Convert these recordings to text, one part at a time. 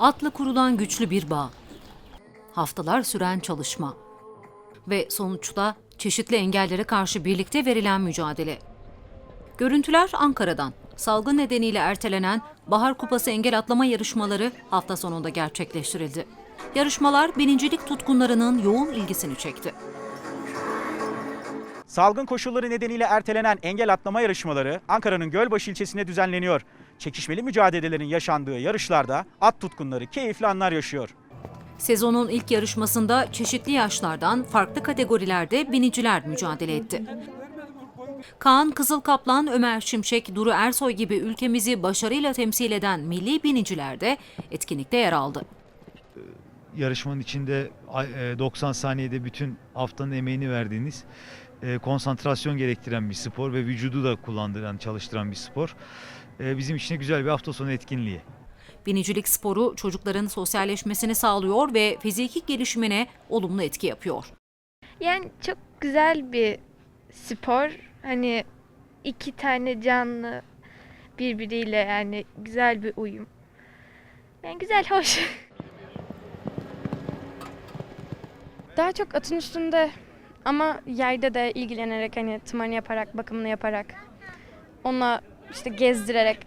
Atla kurulan güçlü bir bağ. Haftalar süren çalışma. Ve sonuçta çeşitli engellere karşı birlikte verilen mücadele. Görüntüler Ankara'dan. Salgın nedeniyle ertelenen Bahar Kupası engel atlama yarışmaları hafta sonunda gerçekleştirildi. Yarışmalar birincilik tutkunlarının yoğun ilgisini çekti. Salgın koşulları nedeniyle ertelenen engel atlama yarışmaları Ankara'nın Gölbaşı ilçesinde düzenleniyor. Çekişmeli mücadelelerin yaşandığı yarışlarda at tutkunları keyifli anlar yaşıyor. Sezonun ilk yarışmasında çeşitli yaşlardan farklı kategorilerde biniciler mücadele etti. Kaan Kızılkaplan, Ömer Şimşek, Duru Ersoy gibi ülkemizi başarıyla temsil eden milli biniciler de etkinlikte yer aldı. yarışmanın içinde ay- e, 90 saniyede bütün haftanın emeğini verdiğiniz e, konsantrasyon gerektiren bir spor ve vücudu da kullandıran, çalıştıran bir spor. E, Bizim için güzel bir hafta sonu etkinliği. Binicilik sporu çocukların sosyalleşmesini sağlıyor ve fiziki gelişimine olumlu etki yapıyor. Yani çok güzel bir spor. Hani iki tane canlı birbiriyle yani güzel bir uyum. Yani güzel, hoş. Daha çok atın üstünde ama yerde de ilgilenerek hani tımarını yaparak, bakımını yaparak, ona işte gezdirerek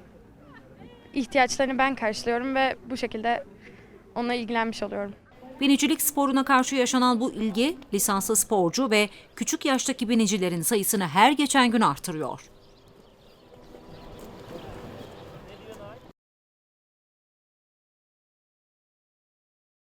ihtiyaçlarını ben karşılıyorum ve bu şekilde onunla ilgilenmiş oluyorum. Binicilik sporuna karşı yaşanan bu ilgi lisanslı sporcu ve küçük yaştaki binicilerin sayısını her geçen gün artırıyor.